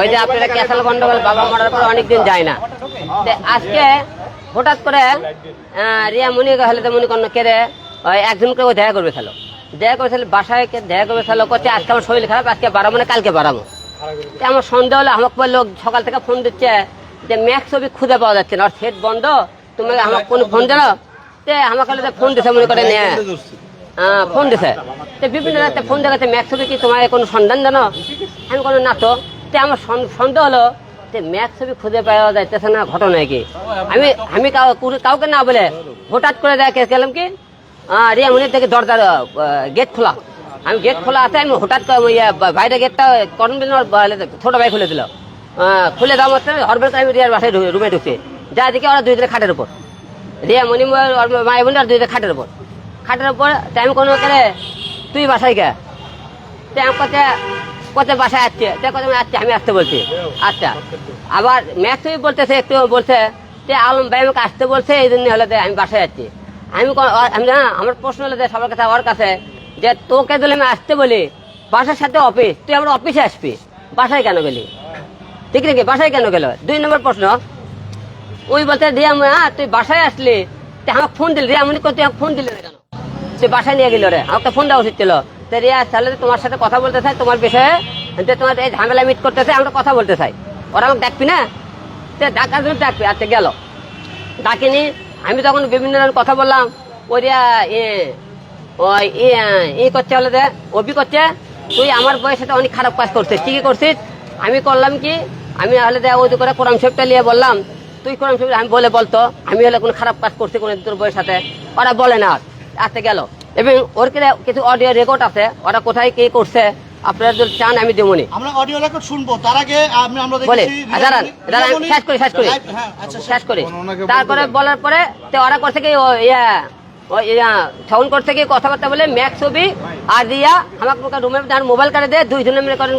ওই যে আপনারা ক্যাসাল গন্ডগোল বাবা মরার পর অনেকদিন যায় না। আজকে হঠাৎ করে রিয়া মনি হলে তো মনে করেন কেড়ে ওই একজনকে ও দেখা করবে খেলো। দেখা করে তাহলে বাসায় দেখা করবে খেলো করছে আজকে আমার শরীর খারাপ, আজকে বাড়াবো না কালকে বাড়াবো। আমার সন্দেহ হলে, আমাকে বলল, সকাল থেকে ফোন দিচ্ছে যে ম্যাক্স ছবি খুঁজে পাওয়া যাচ্ছে না, ওর সেট বন্ধ, তুমি আমাকে কোন ফোন জানো তে আমাকে ফোন দিছে মনে করে নে ফোন দিছে। তো বিভিন্ন ফোন দেখাচ্ছে ম্যাক্স ছবি কি তোমার কোনো সন্ধান জানো আমি কোনো না তো। তে আমার সন- সন্দেহ হলো যে ম্যাক্স ছবি খুঁজে পাওয়া যাইতেছে না ঘটনা কি? আমি আমি কাউ- কাউ- কাউকে না বলে হঠাৎ করে দেখে গেলাম কি? আহ, রিয়া মনির থেকে দরজার গেট খোলা। আমি গেট খোলা আছে আমি হঠাৎ বাইরে গেটটা দিন ছোট ভাই খুলে দিল। খুলে দেওয়া মাত্র হরবেল আমি রিয়ার বাসায় রুমে ঢুকছি। যা দেখি ওরা দুই দিনে খাটের উপর। রিয়া মনি মায়ের বোন আর দুই দিনে খাটের উপর। খাটের উপর তাই আমি কোনো করে তুই বাসায় গে তে আমি কতে কতে বাসায় আসছে? তে কত আমি আসছে? আমি আসতে বলছি। আচ্ছা। আবার ম্যাথ তুমি বলতেছে, একটু বলছে, যে আলম ভাই আমাকে আসতে বলছে, এই জন্য হলে আমি বাসায় যাচ্ছি। আমি আমি না আমার প্রশ্ন হলো সবার কাছে, ওর কাছে, যে তোকে দিলে আমি আসতে বলি, বাসার সাথে অফিস তুই আমার অফিসে আসবি? বাসায় কেন গেলি? ঠিক নাকি? বাসায় কেন গেল? দুই নম্বর প্রশ্ন। ওই বলতে রিয়া হ্যাঁ তুই বাসায় আসলি তুই আমাকে ফোন দিলি। রিয়া মনে তুই আমাকে ফোন দিলি না কেন? তুই বাসায় নিয়ে গেল রে আমাকে ফোন দেওয়া উচিত ছিল। তো তাহলে তোমার সাথে কথা বলতে চাই, তোমার বিষয়ে। যে তোমার এই ঝামেলা মিট করতে চাই আমরা কথা বলতে চাই। ওরা আমাকে ডাকবি না? তো ডাকার জন্য ডাকবি আচ্ছা গেল। ডাকিনি, আমি তখন বিভিন্ন ধরনের কথা বললাম। ওই রিয়া ওই ই ই করছে হলো যে অভি করছে। তুই আমার বয়সে তো অনেক খারাপ কাজ করছিস কি কি করছিস। আমি করলাম কি, আমি হলে যে ওই করে কোরআন শরীফটা নিয়ে বললাম, তুই কোরআন শরীফ, আমি বলে বলতো, আমি হলে কোনো খারাপ কাজ করছি কোনো তোর বইয়ের সাথে। ওরা বলে না আর। আসতে গেল। এবং ওর কিছু অডিও রেকর্ড আছে ওরা কোথায় কি করছে আপনারা যদি চান আমি দেবনি। আমরা অডিও রেকর্ড শুনব তার আগে আমি আমরা দেখেছি দাঁড়ান দাঁড়ান আমি শেষ করি শেষ করি। হ্যাঁ আচ্ছা শেষ করি। তারপরে বলার পরে তো ওরা করছে কি ইয়া ও ইয়া ছবন করছে কি কথাবার্তা বলে ম্যাক ছবি আর দিয়া আমাকে রুমের মধ্যে মোবাইল কাটে দে দুইজনে মিলে করেন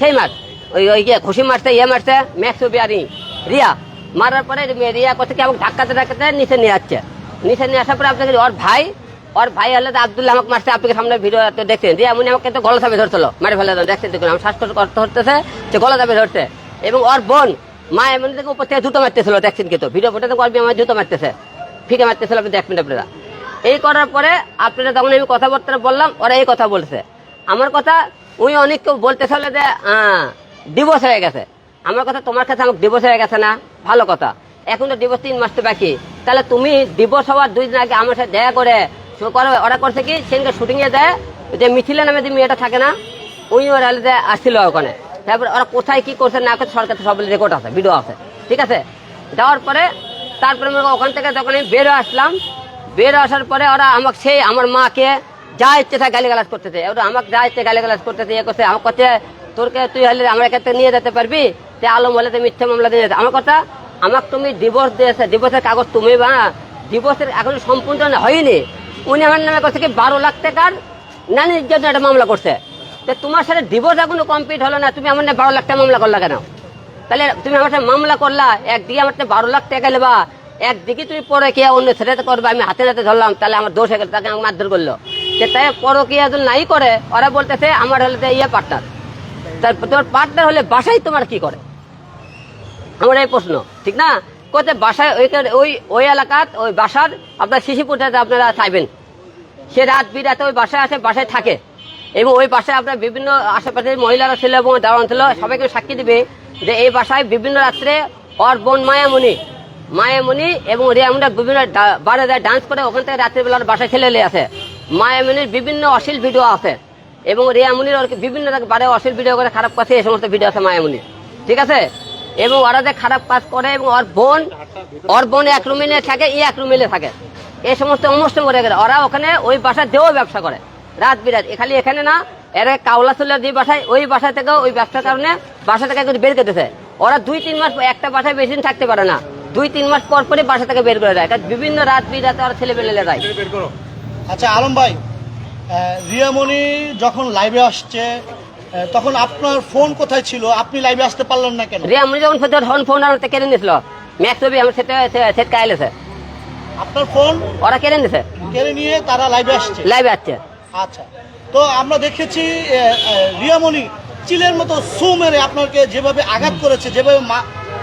সেই মাস ওই ওই ইয়ে খুশি মারছে ইয়ে মারছে ম্যাক ছবি আর রিয়া মারার পরে রিয়া করছে কি আমাকে ধাক্কাতে ধাক্কাতে নিচে নিয়ে যাচ্ছে। নিচে নিয়ে আসার পরে আপনাকে ওর ভাই ওর ভাই হলে তো আব্দুল্লাহ আমাকে মারছে আপনাকে সামনে ভিডিও তো দেখছেন? দিয়ে এমনি আমাকে তো গলা চাপে ধরছিল, মারে ফেলে দেখছেন দেখুন আমার শ্বাসকষ্ট করতে হতেছে সে গলা চাপে ধরছে। এবং ওর বোন, মা এমনি থেকে উপর থেকে জুতো মারতেছিল, দেখছেন কিন্তু ভিডিও ফোটে তো আমার জুতো মারতেছে। ফিকে মারতেছিল, আপনি দেখবেন আপনারা। এই করার পরে আপনারা তখন আমি কথাবার্তা বললাম, ওরা এই কথা বলছে। আমার কথা, উনি অনেক কেউ বলতেছে হলে যে ডিভোর্স হয়ে গেছে। আমার কথা, তোমার কাছে আমাকে ডিভোর্স হয়ে গেছে না? ভালো কথা। এখন তো ডিভোর্স তিন মাস তো বাকি। তাহলে তুমি ডিভোর্স হওয়ার দুই দিন আগে আমার সাথে দেখা করে ওরা করছে কি? সেদিনকে শুটিং এ দেয় যে মিথিলা নামে যে মেয়েটা থাকে না উনি ওরা আসছিল ওখানে। তারপরে ওরা কোথায় কি করছে না করছে সরকার সব রেকর্ড আছে ভিডিও আছে। ঠিক আছে? যাওয়ার পরে, তারপরে ওখান থেকে যখন আমি বেরো আসলাম, বেরো আসার পরে ওরা আমাকে সেই আমার মাকে যা ইচ্ছে তা গালিগালাজ করতেছে। ওরা আমাকে যা ইচ্ছে গালিগালাজ করতেছে ইয়ে করছে, আমার কাছে তোরকে তুই হলে আমার কাছে নিয়ে যেতে পারবি? তে আলম তুমি মিথ্যা মামলা দিয়ে আমার কথা আমাকে তুমি ডিভোর্স দিয়েছে ডিভোর্সের কাগজ তুমি বা ডিভোর্সের এখন সম্পূর্ণ হয়নি। উনি আমার নামে করছে কি বারো লাখ টাকার নানির জন্য একটা মামলা করছে তো তোমার সাথে ডিভোর্স এখনও কমপ্লিট হলো না, তুমি আমার নামে বারো লাখ টাকা মামলা করলা কেন? তাহলে তুমি আমার সাথে মামলা করলা একদিকে আমার বারো লাখ টাকা নেবা একদিকে তুমি পরে কে অন্য ছেলেতে করবে আমি হাতে হাতে ধরলাম তাহলে আমার দোষ হয়ে গেল তাকে আমাকে মারধর করল যে তাই পরো কে যদি নাই করে ওরা বলতেছে আমার হলে ইয়ে পার্টনার তার তোমার পার্টনার হলে বাসায় তোমার কি করে আমার এই প্রশ্ন, ঠিক না? কোথায় বাসায় ওই ওই ওই এলাকাত, ওই বাসার আপনার শিশুপুরটাতে আপনারা চাইবেন। সে রাত বিরাতে ওই বাসায় আসে, বাসায় থাকে। এবং ওই বাসায় আপনার বিভিন্ন আশেপাশের মহিলারা ছিল এবং দাঁড়ান ছিল, সবাইকে সাক্ষী দিবে যে এই বাসায় বিভিন্ন রাত্রে ওর বোন মায়ামণি মায়ামণি এবং রিয়ামুনির বিভিন্ন বারে যায় ডান্স করে, ওখান থেকে রাত্রিবেলা ওর বাসায় ছেলে আছে মায়ামণির বিভিন্ন অশ্লীল ভিডিও আছে এবং রিয়ামুনির ওর বিভিন্ন বারে অশ্লীল ভিডিও করে, খারাপ কাছে এই সমস্ত ভিডিও আছে মায়ামণির। ঠিক আছে? এবং ওরা যে খারাপ কাজ করে এবং ওর বোন ওর বোন এক রুমিনে থাকে, ই এক রুমিনে থাকে। এই সমস্ত অনুষ্ঠান করে। গেলে ওরা ওখানে ওই বাসা দিয়েও ব্যবসা করে। রাত বিরাত। খালি এখানে না, এরা কাউলা চলে যে বাসায়, ওই বাসা থেকে ওই ব্যবসার কারণে বাসা থেকে বের করতেছে ওরা দুই তিন মাস একটা বাসায় বেশি দিন থাকতে পারে না। দুই তিন মাস পর পরই বাসা থেকে বের করে দেয়। কারণ বিভিন্ন রাত বিরাতে ওরা ছেলে পেলে যায়। আচ্ছা আলম ভাই রিয়ামণি যখন লাইভে আসছে তখন আপনার ফোন কোথায় ছিল? আপনি লাইভে আসতে পারলেন না কেন? রে আমি যখন ফোন ফোন ফোন আমার কেড়ে নিয়েছিল। ম্যাক্স ছবি আমার সেটা সেট কাইলেছে আপনার ফোন ওরা কেড়ে নিছে কেড়ে নিয়ে তারা লাইভে আসছে? লাইভে আসছে। আচ্ছা। তো আমরা দেখেছি রিয়ামণি চিলের মতো সু মেরে আপনাকে যেভাবে আঘাত করেছে যেভাবে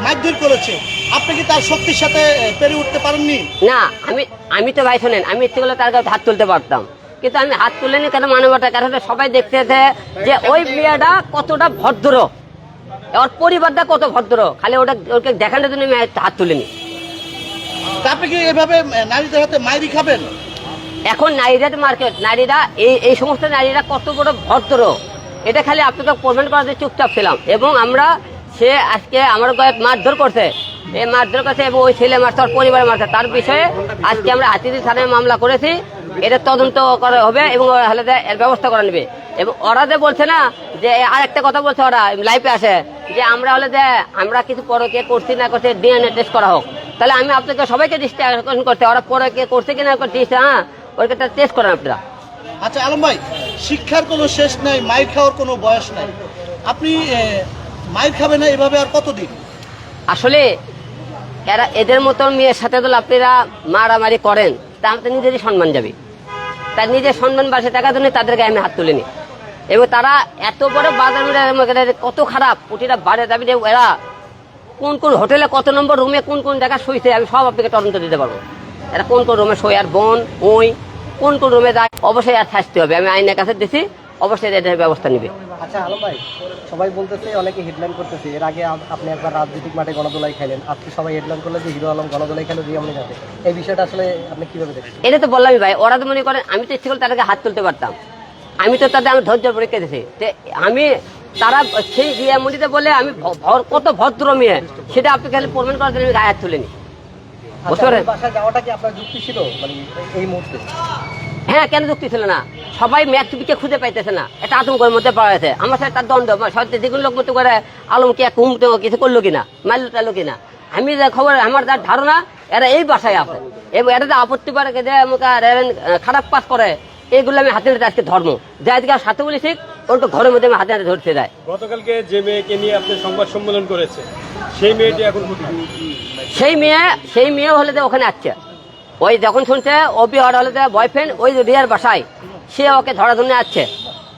মারধর করেছে আপনি কি তার শক্তির সাথে পেরে উঠতে পারেননি? না আমি আমি তো ভাই শোনেন আমি ইচ্ছে করলে তার কাছে হাত তুলতে পারতাম। কিন্তু আমি হাত তুলিনি কেন মানবতা কারণ সবাই দেখতেছে যে ওই মেয়েটা কতটা ভদ্র। ওর পরিবারটা কত ভদ্র। খালি ওটা ওকে দেখানোর জন্য আমি হাত তুলিনি। আপনি কি এভাবে নারীদের হাতে মাইরি খাবেন? এখন নারীরা মার্কেট নারীরা এই এই সমস্ত নারীরা কত বড় ভদ্র। এটা খালি আপনাকে প্রমাণ করাতে চুপচাপ ছিলাম। এবং আমরা সে আজকে আমার কয়েক মারধর করছে। এই মারধর করছে এবং ওই ছেলে মারছে ওর পরিবার মারছে। তার বিষয়ে আজকে আমরা হাতিদি থানায় মামলা করেছি। এটা তদন্ত করা হবে এবং এর ব্যবস্থা করে নেবে। এবং ওরা যে বলছে না যে আর একটা কথা বলছে ওরা লাইফে আসে যে আমরা হলে যে আমরা কিছু পরকে করছি না করছি ডিএনএ টেস্ট করা হোক। তাহলে আমি আপনাকে সবাইকে দৃষ্টি আকর্ষণ করতে ওরা পরকে করছে কিনা করছি হ্যাঁ? ওইটা টেস্ট করেন আপনারা। আচ্ছা আলম ভাই শিক্ষার কোনো শেষ নাই মাইর খাওয়ার কোনো বয়স নাই। আপনি মাইর খাবেন না এভাবে আর কতদিন? আসলে এরা এদের মতন মেয়ের সাথে তো আপনারা মারামারি করেন তাহলে নিজেরই সম্মান যাবে। তার নিজের সম্মান বাসে টাকার জন্য তাদের গায়ে আমি হাত তুলিনি। এবং তারা এত বড় বাজার কত খারাপ, প্রতিটা দাবি যে এরা কোন কোন হোটেলে কত নম্বর রুমে কোন কোন জায়গায় শুইছে, আমি সব আপনাকে তদন্ত দিতে পারব। এরা কোন কোন রুমে শোয় আর বোন ওই কোন কোন রুমে যায়, অবশ্যই আর শাস্তি হবে। আমি আইনের কাছে দিছি, অবশ্যই এদের ব্যবস্থা নিবে। আচ্ছা আলম ভাই সবাই বলতেছে অনেকে হেডলাইন করতেছে। এর আগে আপনি একবার রাজনৈতিক মাঠে গণদোলাই খাইলেন আজকে সবাই হেডলাইন করলে যে হিরো আলম গণদোলাই খেলে রিয়ামনি যাবে। এই বিষয়টা আসলে আপনি কীভাবে দেখছেন? এটা তো বললামই ভাই ওরা তো মনে করেন আমি তো ইচ্ছে করলে তাদেরকে হাত তুলতে পারতাম। আমি তো তাদের আমি ধৈর্য পরীক্ষা দিয়েছি। আমি তারা সেই রিয়ামুলিতে বলে আমি কত ভদ্র মেয়ে সেটা আপনি খালি প্রমাণ করার জন্য আমি গায়ে হাত তুলিনি। আচ্ছা? বাসায় যাওয়াটা কি আপনার যুক্তি ছিল? মানে এই মুহূর্তে? হ্যাঁ কেন যুক্তি ছিল না? সবাই ম্যাক্সিবিকে খুঁজে পাইতেছে না। এটা আতঙ্কের মধ্যে পড়া আছে। আমার সাথে তার দ্বন্দ্ব। সত্যি দ্বিগুণ লোক মতো করে আলমকে কুমতে কিছু করল কিনা? মারলো টারলো কিনা? আমি যা খবর আমার যার ধারণা এরা এই বাসায় আছে। এবং এটা যে আপত্তি করে যে আমাকে এরা, খারাপ কাজ করে এইগুলো আমি হাতে হাতে আজকে ধর্ম। যাই দিকে সাথে বলি বলেছি ওটা ঘরের মধ্যে আমি হাতে হাতে ধরতে যায় গতকালকে যে মেয়েকে নিয়ে আপনি সংবাদ সম্মেলন করেছে সেই মেয়েটি এখন সেই মেয়ে সেই মেয়ে হলে যে ওখানে আসছে ওই যখন শুনছে হওয়ার হলে বয়ফ্রেন্ড ওই রিয়ার বাসায় সে ওকে ধরার জন্য আসছে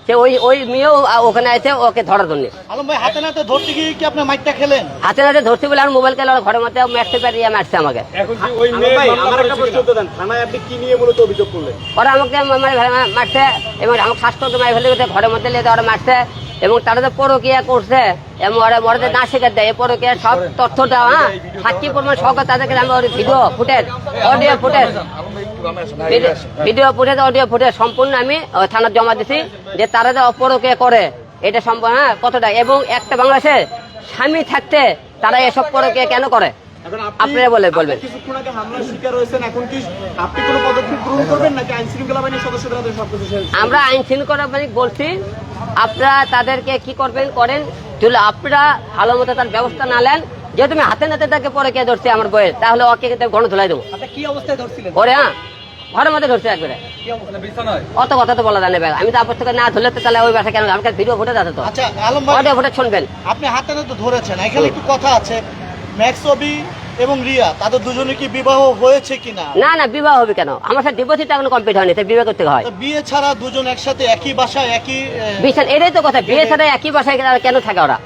সে ওই ওই মেয়েও ওখানে আছে ওকে ধরার জন্য আলম ভাই হাতে নাতে ধরতে গিয়ে কি আপনি মাইকটা খেলেন? হাতে হাতে ধরছি বলে আর মোবাইল কেন ঘরের মধ্যে মারতে পারি মারছে আমাকে। এখন যে ওই মেয়ে আমার একটা প্রশ্ন উত্তর দেন। থানায় আপনি কি নিয়ে মূলত অভিযোগ করলেন? ওরা আমাকে মানে মারছে এবং আমাকে স্বাস্থ্য মারি ফেলে গেছে ঘরের মধ্যে লেগে ওরা মারছে। এবং তারা যে পরকিয়া করছে। ওরা না শেখার দেয়। পরকিয়া সব তথ্য তথ্যটা হ্যাঁ? সাক্ষী প্রমাণ সহ তাদেরকে আমি video footage audio footage video footage audio footage সম্পূর্ণ আমি থানার জমা দিছি যে তারা যে অপরকিয়া করে। এটা সম্পূর্ণ হ্যাঁ? কতটা? এবং একটা বাংলাদেশে স্বামী থাকতে তারা এসব পরকিয়া কেন করে? আপনারা বলে বলবেন। কিছুক্ষণ আগে হামলার শিকার হয়েছেন এখন কি আপনি কোনো পদক্ষেপ গ্রহণ করবেন নাকি আইন শৃঙ্খলা বাহিনীর সদস্যদের হাতে সবকিছু শেষ? আমরা আইন শৃঙ্খলা বাহিনী বলছি আপনারা তাদেরকে কি করবেন করেন। যদি আপনারা ভালো মতো তার ব্যবস্থা না নেন। যেহেতু আমি হাতে নাতে তাকে পরে কে ধরছি আমার বইয়ের তাহলে ওকে ঘন ধুলাই দেবো। আপনি কি অবস্থায় ধরছিলেন? ওরে হ্যাঁ ঘরের মধ্যে ধরছে একবারে। অত কথা তো বলা জানে আমি তো আপনার থেকে না ধরলে তো তাহলে ওই বাসা কেন? আমার কাছে ভিডিও ভোটে যাচ্ছে তো। আচ্ছা আলম ভাই ফুটে শুনবেন। আপনি হাতে নাতে ধরেছেন। এখানে একটু কথা আছে। ম্যাক্সবি এবং রিয়া তাদের দুজনে কি বিবাহ হয়েছে কিনা? না না বিবাহ হবে কেন? আমার সাথে ডিভোর্সিটা এখনও কমপ্লিট হয়নি তাই বিবাহ করতে হয়। বিয়ে ছাড়া দুজন একসাথে একই বাসায় একই এটাই তো কথা বিয়ে ছাড়া একই বাসায় এরা কেন থাকে ওরা?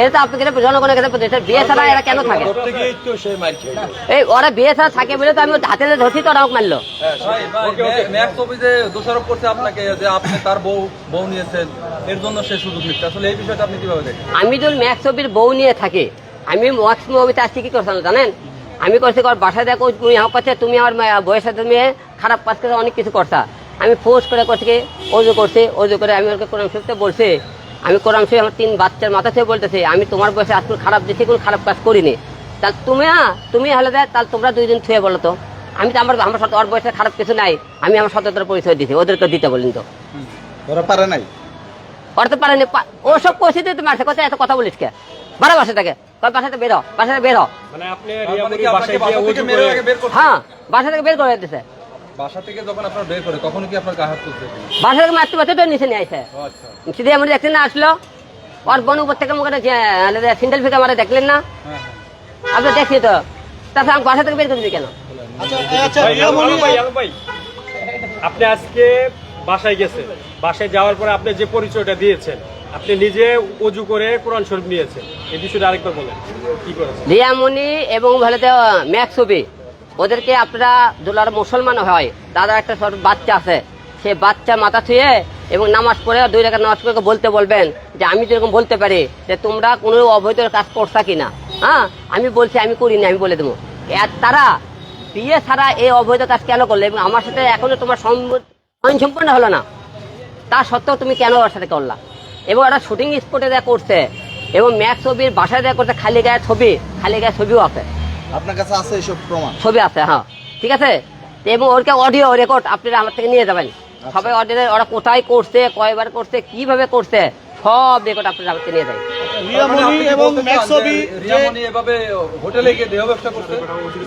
এটা তো আপনাকে জনগণের কাছে। বিয়ে ছাড়া এরা কেন থাকে? এই ওরা বিয়ে ছাড়া থাকে বলে তো আমি হাতে ধরছি তো ওরা মারলো। অফিসে দোষারোপ করছে আপনাকে যে আপনি তার বউ বউ নিয়েছেন এর জন্য সে সুযোগ নিচ্ছে। আসলে এই বিষয়টা আপনি কীভাবে দেখেন? আমি যখন ম্যাক্স ছবির বউ নিয়ে থাকি আমি ম্যাক্স মুভিতে আসছি কি করছিলাম জানেন? আমি করছি বাসায় দেখো তুমি আমার কাছে তুমি আমার সাথে তুমি খারাপ কাজ করে অনেক কিছু করতা আমি ফোর্স করে করছি কি অজু করছি অজু করে আমি ওকে কোরআন শরীফতে বলছি। আমি কোরআন শরীফ আমার তিন বাচ্চার মাথা থেকে বলতেছি আমি তোমার বয়সে আজকে খারাপ দিচ্ছি কোনো খারাপ কাজ করিনি। তাহলে তুমি হ্যাঁ তুমি হলে দেয় তাহলে তোমরা দুই দিন থুয়ে বলো তো। আমি তো আমার আমার সাথে ওর বয়সে খারাপ কিছু নাই আমি আমার সততার পরিচয় দিচ্ছি ওদেরকে দিতে বলিনি তো। ওরা পারে নাই? ওরা তো পারেনি ও সব পরিস্থিতি তুমি মারছে কোথায় এত কথা বলিস কে? বারো বাসা থেকে কয় বাসা থেকে বের হ বাসা থেকে বের হ মানে আপনি মানে বাসায় গিয়ে করে- আগে বের করছে হ্যাঁ বাসা থেকে বের করে দিতেছে বাসা থেকে যখন আপনার বের করে তখন কি আপনার গায়ে হাত তুলছে বাসা থেকে মারতে মারতে তো নিচে নিয়ে ও আচ্ছা। সিধে আমার দেখছেন না আসলো। ওর বোন উপর থেকে মুখে সিন্ডেল ফিকে মারা দেখলেন না? হ্যাঁ হ্যাঁ। আপনি দেখছি তো। তাছাড়া আমি বাসা থেকে বের করে দিই কেন? আচ্ছা আচ্ছা ভাই, আপনি আজকে বাসায় গেছেন। বাসায় যাওয়ার পরে আপনি যে পরিচয়টা দিয়েছেন আপনি নিজে অজু করে কোরআন শরীফ নিয়েছেন। এই বিষয়টা আরেকবার বলেন, কি করেছেন? রিয়ামণি এবং ভালো ম্যাক্স ছবি ওদেরকে আপনারা দুলার মুসলমান হয়, দাদার একটা বাচ্চা আছে, সে বাচ্চা মাথা ছুঁয়ে এবং নামাজ পড়ে দুই রেখা নামাজ পড়ে বলতে বলবেন যে আমি যেরকম বলতে পারি যে তোমরা কোনো অবৈধ কাজ করছা কিনা। হ্যাঁ আমি বলছি, আমি করিনি আমি বলে দেবো। আর তারা বিয়ে ছাড়া এই অবৈধ কাজ কেন করলে এবং আমার সাথে এখনও তোমার সম্প- সম্পূর্ণ হলো না। তা সত্ত্বেও তুমি কেন ওর সাথে করলা? এবং একটা শুটিং স্পটে দেখা করছে। এবং ম্যাক্স ছবির বাসায় দেখা করছে খালি গায়ে ছবি খালি গায়ে ছবিও আছে। আপনার কাছে আছে এসব প্রমাণ? ছবি আছে হ্যাঁ। ঠিক আছে? এবং ওরকে অডিও রেকর্ড আপনারা আমার থেকে নিয়ে যাবেন। সবাই অডিও ওরা কোথায় করছে কয়বার করছে কীভাবে করছে সব রেকর্ড আপনারা আমার নিয়ে যাবেন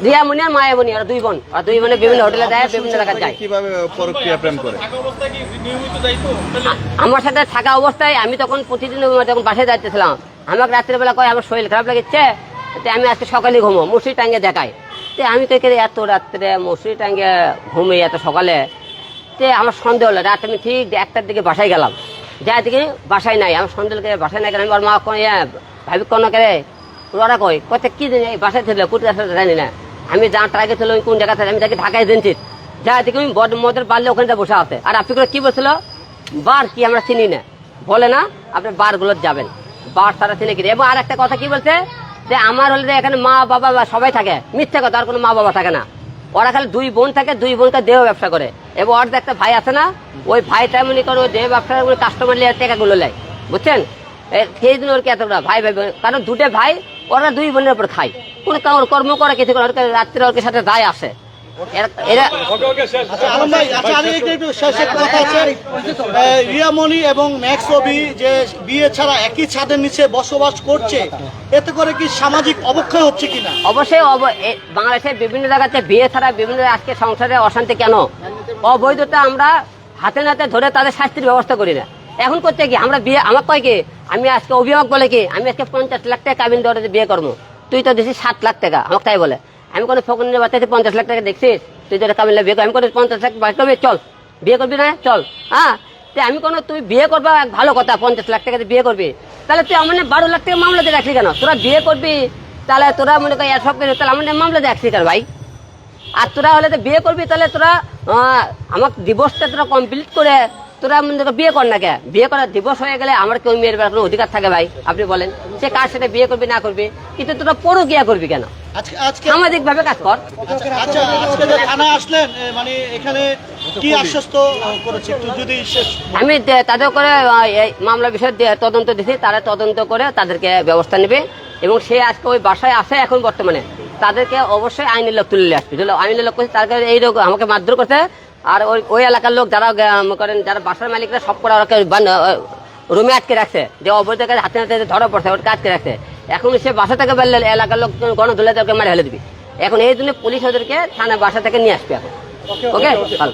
রিয়ামণি আর মায়ামণি ওরা দুই বোন। ওরা দুই বোনে বিভিন্ন হোটেলে যায় বিভিন্ন জায়গায় যায়। কীভাবে পরক্রিয়া প্রেম করে? আমার সাথে থাকা অবস্থায় আমি তখন প্রতিদিন যখন বাসায় যাইতেছিলাম আমাকে রাত্রেবেলা কয় আমার শরীর খারাপ লাগছে? তো আমি আজকে সকালে ঘুমো মসুরি টাঙ্গে দেখাই তো আমি তো এত রাত্রে মসুরি টাঙ্গে ঘুমি এত সকালে? তে আমার সন্দেহ হলো রাত আমি ঠিক একটার দিকে বাসায় গেলাম। যাই দিকে বাসায় নাই, আমার সন্দেহ করে বাসায় নাই গেলাম ওর মা ভাবি কোনো করে? ওরা কয় কত কি জানি এই বাসায় ছিল? কুটি আসলে জানি না। আমি যা ট্রাকে ছিল কোন জায়গা থেকে আমি তাকে ঢাকায় দিনছি যা দেখি আমি বড মদের বাড়লে ওখানে যা বসে আছে। আর আপনি করে কি বলছিল? বার কি আমরা চিনি না। বলে না, আপনি বারগুলো যাবেন। বার তারা চিনে কিনে এবং আর একটা কথা কি বলছে? যে আমার হলে যে এখানে মা বাবা সবাই থাকে, মিথ্যে কথা, আর কোনো মা বাবা থাকে না। ওরা খালি দুই বোন থাকে, দুই বোনকে দেহ ব্যবসা করে। এবং ওর একটা ভাই আছে না, ওই ভাইটা মনে করো ওই দেহ ব্যবসা কাস্টমার লিয়ে টাকাগুলো নেয়। বুঝছেন? সেই দিন ওর কি এতটা ভাই ভাই কারণ দুটো ভাই, ওরা দুই বোনের উপর খায়। কোনো কর্ম করে, কিছু করে রাত্রে ওর সাথে যায় আসে। আচ্ছা আচ্ছা রিয়ামণি এবং ম্যাক্সবি যে বিয়ে ছাড়া একই ছাদের নিচে বসবাস করছে এতে করে কি সামাজিক অবক্ষয় হচ্ছে কিনা? অবশ্যই বাংলাদেশের বিভিন্ন জায়গাতে বিয়ে ছাড়া বিভিন্ন আজকে সংসারে অশান্তি কেন? অবৈধতা আমরা হাতে নাতে ধরে তাদের শাস্তির ব্যবস্থা করি না। এখন করতে কি? আমরা বিয়ে আমার কয় কি? আমি আজকে অভিভাবক বলে কি? আমি আজকে পঞ্চাশ লাখ টাকা কাবিন দরে বিয়ে করব। তুই তো দিছিস সাত লাখ টাকা আমাকে তাই বলে। আমি কোনো ফকনের বাচ্চাতে পঞ্চাশ লাখ টাকা দেখছিস? তুই যদি কাবিন বিয়ে আমি কোনো পঞ্চাশ লাখ বাড়ি করবি? চল। বিয়ে করবি না? চল। হ্যাঁ তো আমি কোনো তুই বিয়ে করবা ভালো কথা, পঞ্চাশ লাখ টাকা বিয়ে করবি। তাহলে তুই আমার বারো লাখ টাকা মামলা দিয়ে রাখলি কেন? তোরা বিয়ে করবি, তাহলে তোরা মনে করি সব কিছু তাহলে আমার নামে মামলা দিয়ে রাখলি কেন ভাই? আর তোরা হলে তো বিয়ে করবি, তাহলে তোরা আমার ডিভোর্সটা তোরা কমপ্লিট করে তোরা মনে বিয়ে কর না কে? বিয়ে করার ডিভোর্স হয়ে গেলে আমার কেউ মেয়ের বেলার কোনো অধিকার থাকে ভাই আপনি বলেন। সে কার সাথে বিয়ে করবি না করবি? কিন্তু তোরা পরকিয়া করবি কেন? সামাজিক ভাবে কাজ কর। আচ্ছা আচ্ছা আজকে যে থানায় আসলেন মানে এখানে কি আশ্বস্ত করেছে? যদি আমি তাদের করে মামলা বিষয়ে তদন্ত দিছি তারা তদন্ত করে তাদেরকে ব্যবস্থা নেবে। এবং সে আজকে ওই বাসায় আছে এখন বর্তমানে। তাদেরকে অবশ্যই আইনের লোক তুলে আসবে। আইনের লোক করছে তাদেরকে এই রোগ আমাকে মারধর করছে আর ওই ওই এলাকার লোক যারা করেন যারা বাসার মালিকরা সব করে ওরা রুমে আটকে রাখছে। যে অবৈধ কাজ হাতে হাতে ধরা পড়ছে ওটা আটকে রাখছে। এখন সে বাসা থেকে বেরলে এলাকার লোক গণধুলে ওকে মারে ফেলে দিবি। এখন এই জন্য পুলিশ ওদেরকে থানা বাসা থেকে নিয়ে আসবে এখন। ওকে। ভালো।